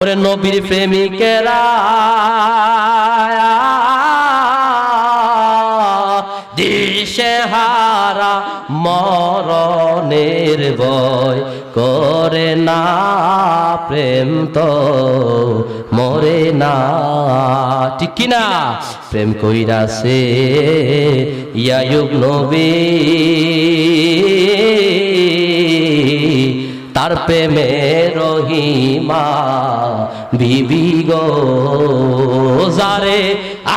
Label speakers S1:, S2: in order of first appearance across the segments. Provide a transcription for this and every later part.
S1: ওরে নবীর প্রেমিকেরা দিশে হারা মরণের ভয় করে না, প্রেম তো মরে না। ঠিক কি না? প্রেম কইরাছে ইয়ায়ুব নবী তার প্রেমে রহিমা, বিবি গো। যারে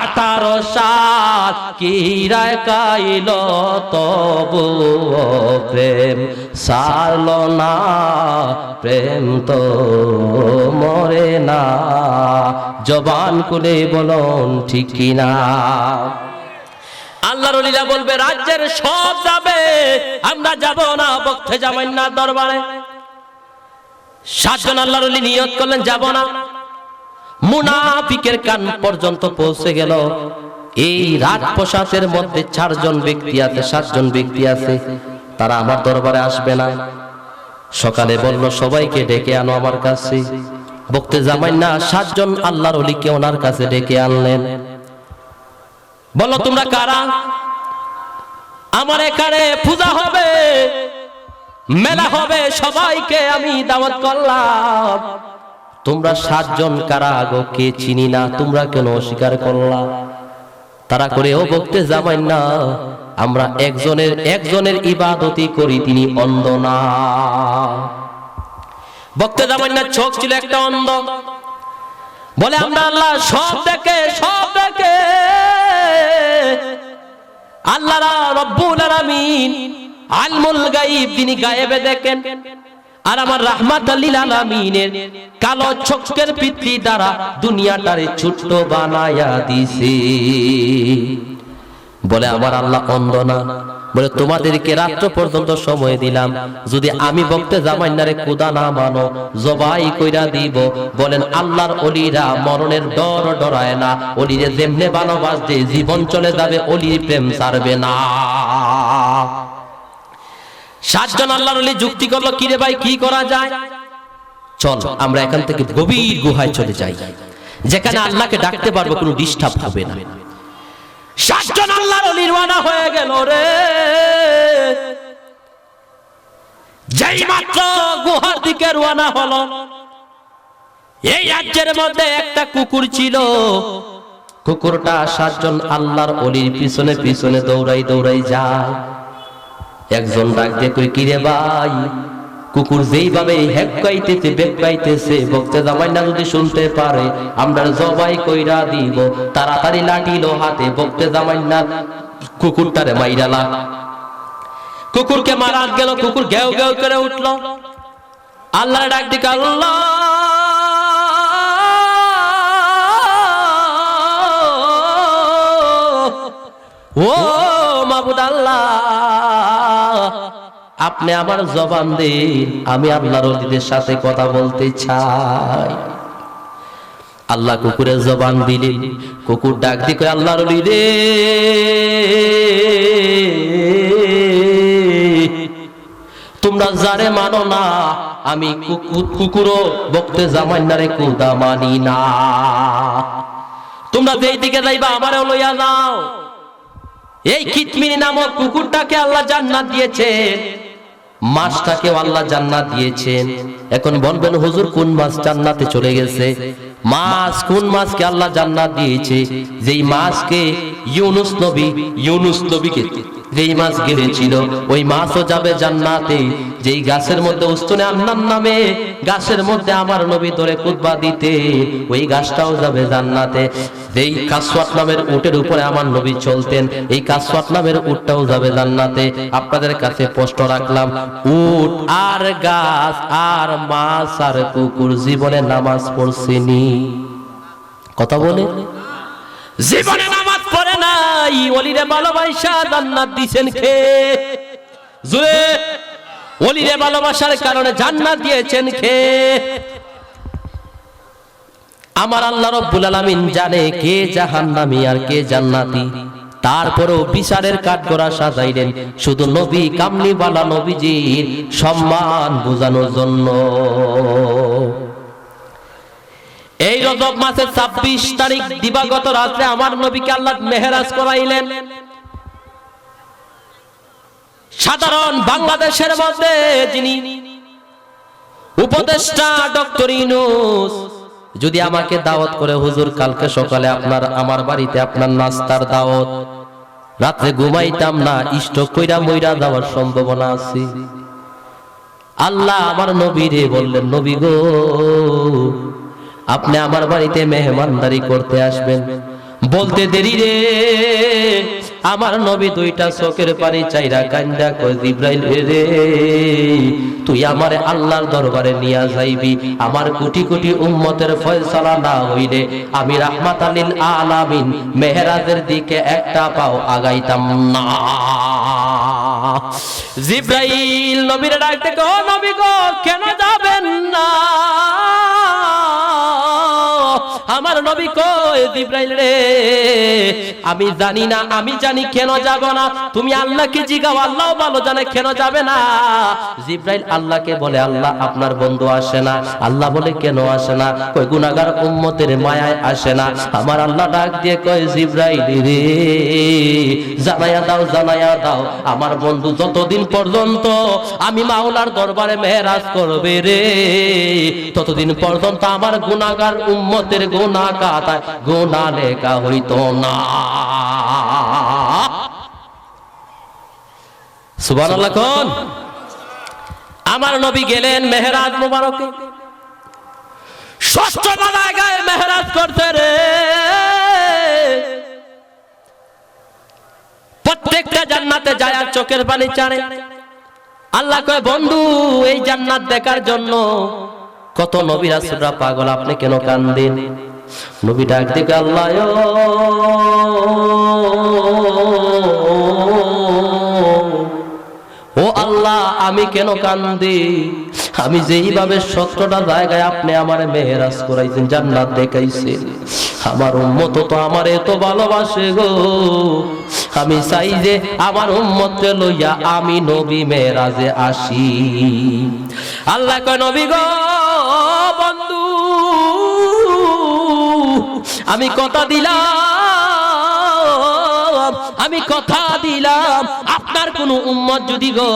S1: আঠারো সাত কিরায় কাইল তবু প্রেম সারল না, প্রেম তো মরে না। জবান কুলে বলন, ঠিক কিনা আল্লাহর লীলা বলবে, রাজ্যের সব যাবে, আমরা যাব না বক্তে যাবেন না দরবারে। সাতজন আল্লাহর অলি নিয়ত করলেন, যাব না। মুনাফিকের কান পর্যন্ত পৌঁছে গেল। এই রাজপ্রসাদের মধ্যে চারজন ব্যক্তি আছে, সাতজন ব্যক্তি আছে। তারা আমার দরবারে আসবে না। সকালে বলল, সবাইকে ডেকে আনো আমার কাছে। বক্তে জামাই না সাতজন আল্লাহর অলিকে ওনার কাছে ডেকে আনলেন। বলো তোমরা কারা? আমার এখানে পূজা হবে। মেলা হবে সবাইকে আমি দাওয়াত করলাম। তোমরা সাতজন কারা আগো কে চিনি না? তোমরা কেন অস্বীকার করলা? তারা করে, ও বকতে যাবেন না, আমরা একজনের একজনের ইবাদতি করি, তিনি অন্ধ না। বক্তে যাবেন না, চোখ ছিল একটা অন্ধ। বলে, আমরা আল্লাহ সব দেখে সব দেখে। আল্লাহ রব্বুল আলামিন আলমুল গাইব তিনি গায়েবে দেখেন। আর আমার রাহমাত আলামিনের কালো চক্রের পিতৃ দ্বারা দুনিয়াটারে ছোট্ট বানায়া দিছে। বলে, আমার আল্লাহ অন্ধ না। বলে, তোমাদেরকে রাত্র পর্যন্ত সময় দিলাম। যদি আমি বক্তে জামাইনারে কুদা না মানো, জবাই কইরা দিব। বলেন, আল্লাহর অলিরা মরণের ডর ডরায় না। অলিরে যেমনে ভালোবাস যে জীবন চলে যাবে, অলির প্রেম ছাড়বে না। সাতজন আল্লাহর অলি যুক্তি করল, কিরে ভাই, কি করা যায়? চল, আমরা এখান থেকে গভীর গুহায় চলে যাই। যেখানে আল্লাহকে ডাকতে পারব, কোনো ডিস্টার্ব হবে না। সাতজন আল্লাহর অলি রওনা হয়ে গেল রে। যেই মাত্র গুহার দিকে রওনা হলো, এই রাজ্যের মধ্যে একটা কুকুর ছিল। কুকুরটা সাতজন আল্লাহর অলির পিছনে পিছনে দৌড়াই দৌড়াই যায়। একজন ডাক দিয়ে কই কিরে ভাই, কুকুর যেইভাবে হেক্কাইতেছে বেক্কাইতেছে বক্তে জামাই না যদি শুনতে পারে, আমরা জবাই কইরা দিব, তাড়াতাড়ি লাঠিল হাতে, বক্তে জামাই না কুকুরটারে মাইরালা কুকুরকে মারা গেল, কুকুর ঘেউ ঘেউ করে উঠল। আল্লাহ ডাক দিক, আল্লাহ! ও আপনি আমার জবান দিন, আমি আল্লাহর অলিদের সাথে কথা বলতে চাই। আল্লাহ কুকুরের জবান দিলেন কুকুর ডাক দিকে আল্লাহর রে। তোমরা যারে মানো না, আমি কুকুর, কুকুরও বকতে জামাইনারে কুদা মানি না। তোমরা যেই দিকে যাইবা, আমারও লইয়া যাও। এই কিতমিনি নামক কুকুরটাকে আল্লাহ জান্নাত দিয়েছেন। মাছটাকে আল্লাহ জান্নাত দিয়েছেন। এখন বলবেন, হুজুর, কোন মাছ জান্নাতে চলে গেছে? মাছ, কোন মাছকে আল্লাহ জান্নাত দিয়েছে? যেই মাছকে ইউনুস নবী, ইউনুস নবীকে যেই মাছ গেড়েছিল ওই মাছও যাবে জান্নাতে। যেই গাছের মধ্যে উস্তনে আন্নার নামে, গাছের মধ্যে আমার নবী ধরে কুতবা দিতে, ওই গাছটাও যাবে জান্নাতে। যেই কাসওয়াত নামের উটের উপরে আমার নবী চলতেন, এই কাসওয়াত নামের উটটাও যাবে জান্নাতে। আপনাদের কাছে প্রশ্ন রাখলাম, উট আর গাছ আর মাছ আর কুকুর জীবনে নামাজ পড়ছেনি? কথা বলে? জীবনে পড়ে নাই ওলিরে ভালোবাসা জান্নাত দিছেন খে জুড়ে ওলিরে ভালোবাসার কারণে জান্নাত দিয়েছেন খে আমার আল্লাহ রব্বুল আলামিন জানে কে জাহান্নামী আর কে জান্নাতি। তারপরেও বিচারের কাঠগড়া সাজাইলেন শুধু নবী কামলিওয়ালা নবীজির সম্মান বোঝানোর জন্য। এই রজব মাসের ছাব্বিশ তারিখ দিবাগত রাত্রে আমার নবীকে আল্লাহ মেহরাজ করাইলেন। সাধারণ বাংলাদেশের মধ্যে যিনি উপদেষ্টা ডক্টর ইনুস যদি আমাকে দাওয়াত করে, হুজুর, কালকে সকালে আপনার, আমার বাড়িতে আপনার নাস্তার দাওয়াত, রাত্রে ঘুমাইতাম না ইষ্ট কইরা মইরা যাওয়ার সম্ভাবনা আছে। আল্লাহ আমার নবীরে বললেন, নবী গো আপনি আমার বাড়িতে মেহমানদারি করতে আসবেন। বলতে দেরি রে। আমার নবী দুইটা চোখের পানি চাইরা কান্দা জিব্রাইল রে তুই আমার আল্লাহর দরবারে নিয়া যাইবি। আমার কোটি কোটি উম্মতের ফয়সালা না হইলে আমি রাহমাত আলিল আলামিন মেহরাজের দিকে একটা পাও আগাইতাম না। জিব্রাইল নবীর ডাক থেকে ও নবী গো, কেন যাবেন না? আমার নবী কই জিব্রাইল রে, আমি জানি না, আমি জানি কেন যাব না। তুমি আল্লাহকে জিগাও, আল্লাহ ভালো জানে কেন যাবে না। জিব্রাইল আল্লাহকে বলে, আল্লাহ, আপনার বন্ধু আসে না। আল্লাহ বলে, কেন আসে না? কই গুনাহগার উম্মতের মায়ায় আসে না। আমার আল্লাহ ডাক দিয়ে কয়, জিব্রাইল রে জানায়া দাও জানায়া দাও। আমার বন্ধু যতদিন পর্যন্ত আমি মাওলার দরবারে মেহরাজ করবে রে, ততদিন পর্যন্ত আমার গুনাহগার উম্মতের গুনাহ কাতায় গুনাহ লেখা হইতো না। কোন? আমার নবী গেলেন মেহরাজ ষষ্ঠ মেহরাজ করতে রে। প্রত্যেকটা জান্নাতে যায় আর চোখের পানি চাড়ে। আল্লাহ কয়, বন্ধু, এই জান্নাত দেখার জন্য কত নবী রাসূলরা পাগল, আপনি কেন কান্দেন? নবী ডাক দিকে আল্লাহ, ও আল্লাহ, আমি কেন কান্দি? আমি যেইভাবে সত্তরটা জায়গায় আপনি আমার মেহরাজ করাইছেন, জান্নাত দেখাইছেন। আমার উম্মত তো আমার এত ভালোবাসে গো। আমি চাই যে আমার উম্মতকে লইয়া আমি নবী মেহরাজে আসি। আল্লাহ কয়, নবী গো আমি কথা দিলাম, আমি কথা দিলাম। আপনার কোন উম্মত যদি গো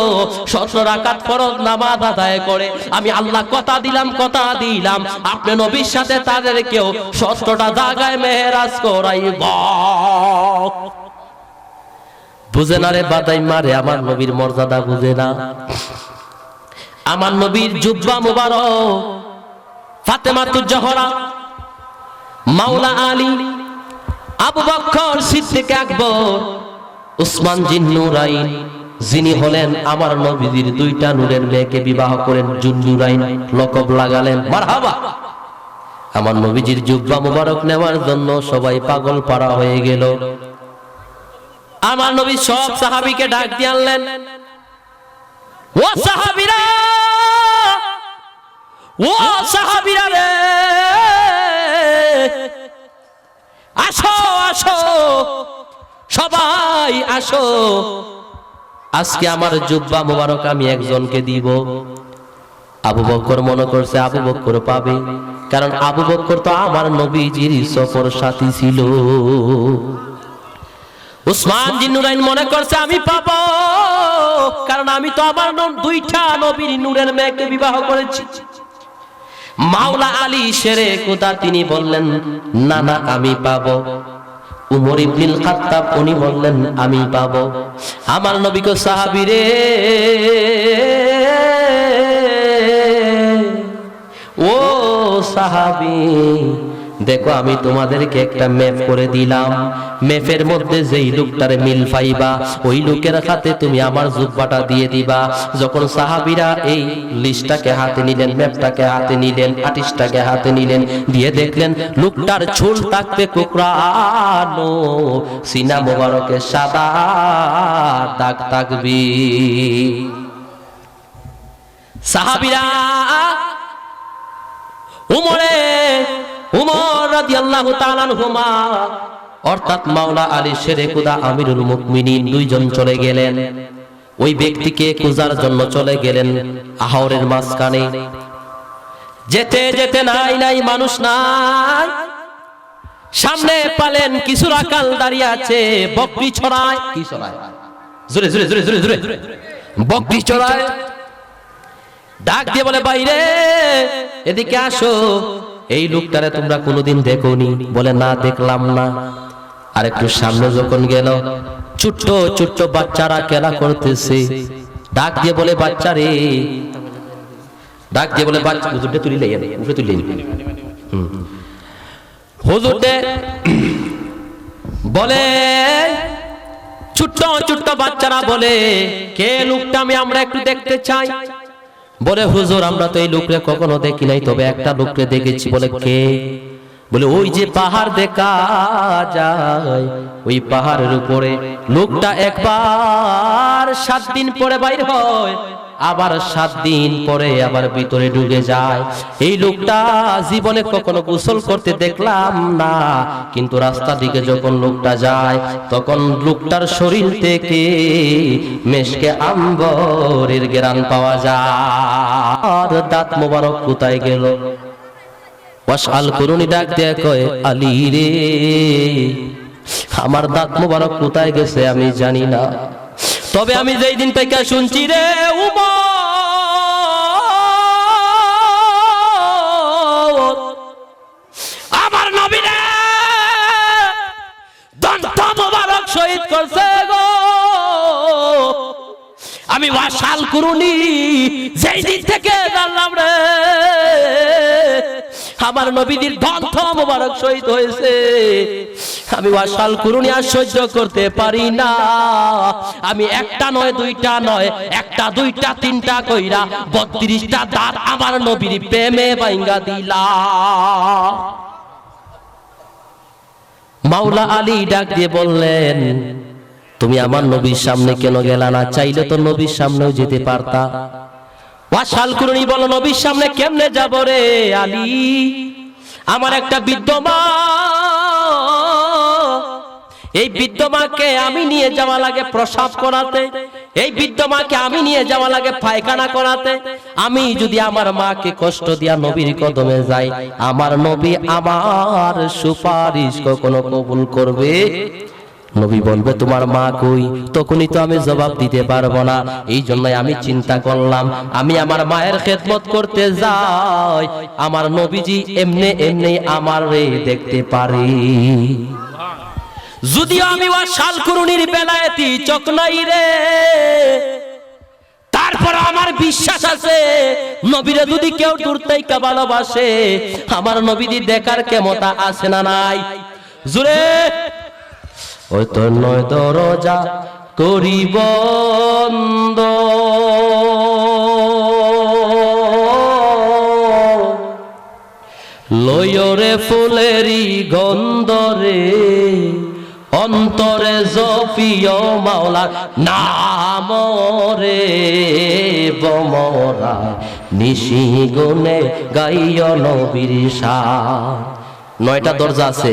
S1: সত্তর রাকাত ফরজ নামাজ আদায় করে, আমি আল্লাহ কথা দিলাম কথা দিলাম। আপনি নবীর সাথে তাদের কেউ সত্তরটা জায়গায় মেহরাজ করাইব। বুঝে না রে বাদাই মারে আমার নবীর মর্যাদা বুঝে না। আমার নবীর জুব্বা মুবারক ফাতেমাতুজ জহরা মাওলা আলী, আবু বক্কর সিদ্দিক আকবর, উসমান জিন নুরাইন, যিনি হলেন আমার নবীজির দুইটা নূরের মেয়েকে বিবাহ করেন জুন্নুরাইন লকব লাগালেন। মারহাবা! আমার নবীজির জুব্বা মুবারক নেওয়ার জন্য সবাই পাগল পাড়া হয়ে গেল। আমার নবী সব সাহাবীকে ডাক দিয়ে আনলেন। ও সাহাবীরা! ও সাহাবীরা রে! আসো আসো। সবাই আসো। আজকে আমার জুব্বা মোবারক আমি একজনকে দিব। আবু বক্কর মনে করছে আবু বক্কর পাবে। কারণ আবু বক্কর তো আমার নবীজির সফর সাথী ছিল। উসমান জিন্নুরাইন মনে করছে, আমি পাব। কারণ আমি তো আমার দুইটা নবীর নূরের মেয়েকে বিবাহ করেছি। মাওলা আলী শেরে কোথা তিনি বললেন না না আমি পাব। উমর ইবনুল খাত্তাব উনি বললেন, আমি পাব। আমার নবী কো সাহাবী রে, ও সাহাবী দেখো, আমি তোমাদেরকে একটা ম্যাপ করে দিলাম। ম্যাপের মধ্যে যেই লোকটারে মিল পাইবা, ওই লোকের হাতে তুমি আমার জুব্বাটা দিয়ে দিবা। যখন সাহাবিরা এই লিস্টটাকে হাতে নিলেন, ম্যাপটাকে হাতে নিলেন আটিশটাকে হাতে নিলেন, দিয়ে দেখলেন লোকটার ঝোল থাকবে কোকড়ানো, সিনা মোবারকে সাদা দাগ থাকবি। সাহাবীরা, উমরে উমর রাদিয়াল্লাহু অর্থাৎ মাওলা আলী শেরে কুদা আমিরুল মুমিনিন দুইজন চলে গেলেন। ওই ব্যক্তিকে খোঁজার জন্য চলে গেলেন আহরের মাঝখানে। যেতে যেতে নাই নাই, মানুষ নাই। সামনে পালেন কিছু রাকাল দাঁড়িয়ে আছে, বকরি ছড়ায়। কি ছড়ায়? জোরে জোরে জোরে জোরে জোরে। বকরি ছড়ায়। ডাক দিয়ে বলে, বাইরে, এদিকে আসো। এই লোকটারে তোমরা কোনোদিন দেখোনি? বলে, না, দেখলাম না। আর একটু সামনে যখন গেল, ছোট্ট ছোট্ট বাচ্চারা খেলা করতেছে। ডাক দিয়ে বলে বাচ্চা রে ডাক দিয়ে বলে, বাচ্চা, হুজুরটা তুলিলে উঠে তুলিলে হুজুরটে বলে, ছোট্ট ছোট্ট বাচ্চারা বলে, কে লোকটা আমি আমরা একটু দেখতে চাই? বলে, হুজুর, আমরা তো এই লোকরে কখনো দেখি নাই, তবে একটা লোকরে দেখেছি। বলে, কে? বলে, ওই যে পাহাড় দেখা যায়, ওই পাহাড়ের উপরে লোকটা একবার সাত দিন পরে বাইর হয়। আবার সাত দিন পরে আবার ভিতরে ঢুকে যায়। এই লোকটা জীবনে কখনো গোসল করতে দেখলাম না, কিন্তু রাস্তা দিকে যখন লোকটা যায়, তখন লোকটার শরীর থেকে মেশকে আম্বরের গেরান পাওয়া যায়। দাঁত মোবারক কোথায় গেল? ওয়াসাল করুনি ডাক দেয়া আলী রে, আমার দাঁত মোবারক কোথায় গেছে আমি জানি না। তবে আমি যেই দিন থেকে শুনছি রে উমর, আমার নবীরে দন্ত মোবারক শহীদ করছে গো। আমি ওয়াসাল করুনি যেই দিন থেকে জানলাম রে, আমার নবীদের দন্ত মোবারক শহীদ হয়েছে। আমি ওয়াসাল করুনি আর সহ্য করতে পারি না। আমি একটা নয়, দুইটা নয়, একটা, দুইটা, তিনটা কইরা বত্রিশটা দাঁত আমার নবীর প্রেমে বাইঙ্গা দিলা। মাওলা আলী ডাক দিয়ে বললেন, তুমি আমার নবীর সামনে কেন গেলা না? চাইলে তো নবীর সামনেও যেতে পারতা। ওয়াসাল করুনি বলো নবীর সামনে কেমনে যাব রে আলী? আমার একটা বিদ্যমা এই বিদ্যমাকে আমি নিয়ে যাওয়া লাগে প্রসাব করাতে, এই বিদ্যমাকে আমি নিয়ে যাওয়া লাগে পায়খানা করাতে। আমি যদি আমার মাকে কষ্ট দিয়া নবীর কদমে যাই, আমার নবী আমার সুপারিশ কখনো কবুল করবে? নবী বলবে, তোমার মা কই? তখনই তো আমি জবাব দিতে পারব না। এই জন্যই আমি চিন্তা করলাম, আমি আমার মায়ের খেদমত করতে যাই। আমার নবীজি এমনি এমনি আমার দেখতে পারি। যদিও আমি ওয়া শাল করুনির বেলায়েতি, চোখ রে। তারপর আমার বিশ্বাস আছে, নবীরে যদি কেউ দূর থেকে ভালোবাসে, আমার নবীদি দেখার ক্ষমতা আছে না নাই। জুড়ে, ওই তো নয় দরজা করি বন্ধ। লয়রে ফুলেরি গন্ধরে অন্তরে জফিয় মাওলার নাম রে বমরা। নিশি গুনে গাইয় নবীর। নয়টা দরজা আছে।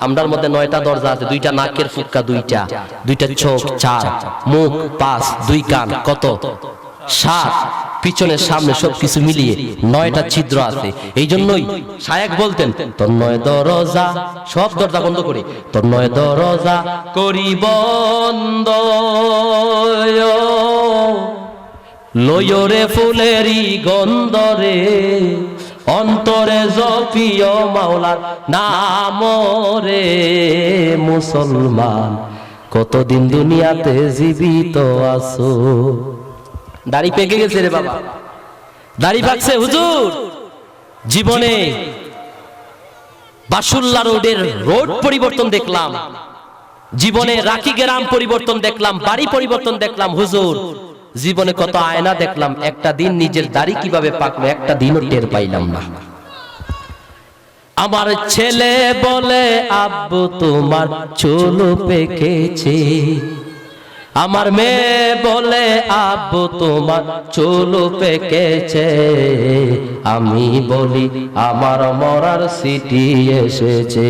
S1: আমরার মধ্যে নয়টা দরজা আছে। দুইটা নাকের ফুটকা দুইটা। দুইটা চোখ চার। মুখ পাঁচ। দুই কান। কত? সাত। পিছনের সামনে সবকিছু মিলিয়ে নয়টা ছিদ্র আছে। এই জন্যই শায়েক বলতেন, তোর নয় দরজা সব দরজা বন্ধ করে, তোর নয় দরজা করি বন্ধ লয়রে ফুলেরি গন্ধরে অন্তরে জপিয় মাওলার নাম রে। মুসলমান, কতদিন দুনিয়াতে জীবিত আছো? দাড়ি পেকে গেছে রে বাবা। দাড়ি পাকছে হুজুর। জীবনে বাসুল্লা রোডের রোড পরিবর্তন দেখলাম। জীবনে রাখি গ্রাম পরিবর্তন দেখলাম বাড়ি পরিবর্তন দেখলাম হুজুর। জীবনে কত আয়না দেখলাম একটা দিন নিজের দাড়ি কীভাবে পাকলো একটা দিনও টের পাইলাম না। আমার ছেলে বলে আব্বু তোমার চুল পেকেছে। আমার মেয়ে বলে আব্বু তোমার চুল পেকেছে। আমি বলি আমার মরার সিটি এসেছে।